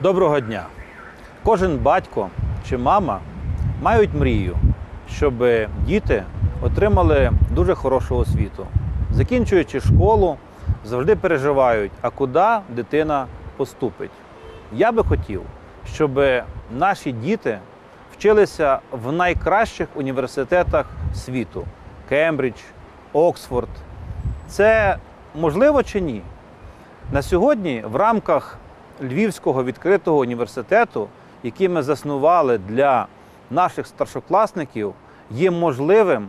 Доброго дня! Кожен батько чи мама мають мрію, щоб діти отримали дуже хорошу освіту. Закінчуючи школу, завжди переживають, а куди дитина поступить. Я би хотів, щоб наші діти вчилися в найкращих університетах світу: Кембридж, Оксфорд. Це можливо чи ні? На сьогодні в рамках Львівського відкритого університету, який ми заснували для наших старшокласників, є можливим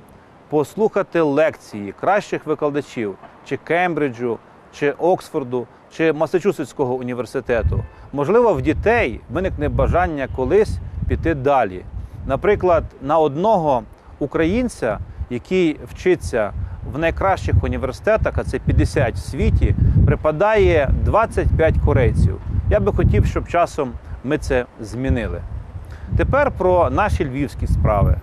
послухати лекції кращих викладачів чи Кембриджу, чи Оксфорду, чи Масачусетського університету. Можливо, в дітей виникне бажання колись піти далі. Наприклад, на одного українця, який вчиться в найкращих університетах, а це 50 в світі, припадає 25 корейців. Я би хотів, щоб часом ми це змінили. Тепер про наші львівські справи.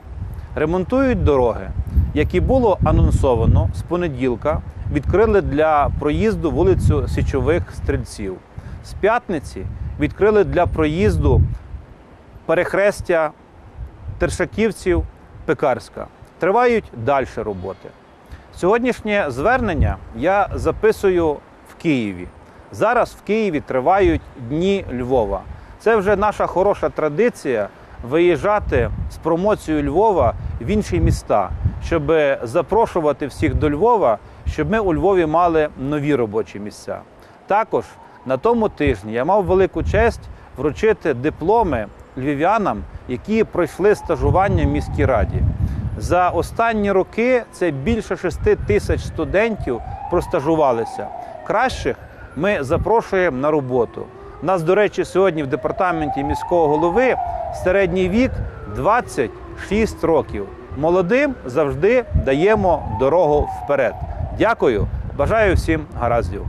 Ремонтують дороги, які було анонсовано з понеділка, відкрили для проїзду вулицю Січових стрільців. З п'ятниці відкрили для проїзду перехрестя Тершаківців Пекарська. Тривають далі роботи. Сьогоднішнє звернення я записую в Києві. Зараз в Києві тривають дні Львова. Це вже наша хороша традиція виїжджати з промоцією Львова в інші міста, щоб запрошувати всіх до Львова, щоб ми у Львові мали нові робочі місця. Також на тому тижні я мав велику честь вручити дипломи львів'янам, які пройшли стажування в міській раді. За останні роки це більше 6 тисяч студентів простажувалися. Кращих ми запрошуємо на роботу. У нас, до речі, сьогодні в департаменті міського голови середній вік 26 років. Молодим завжди даємо дорогу вперед. Дякую, бажаю всім гараздів.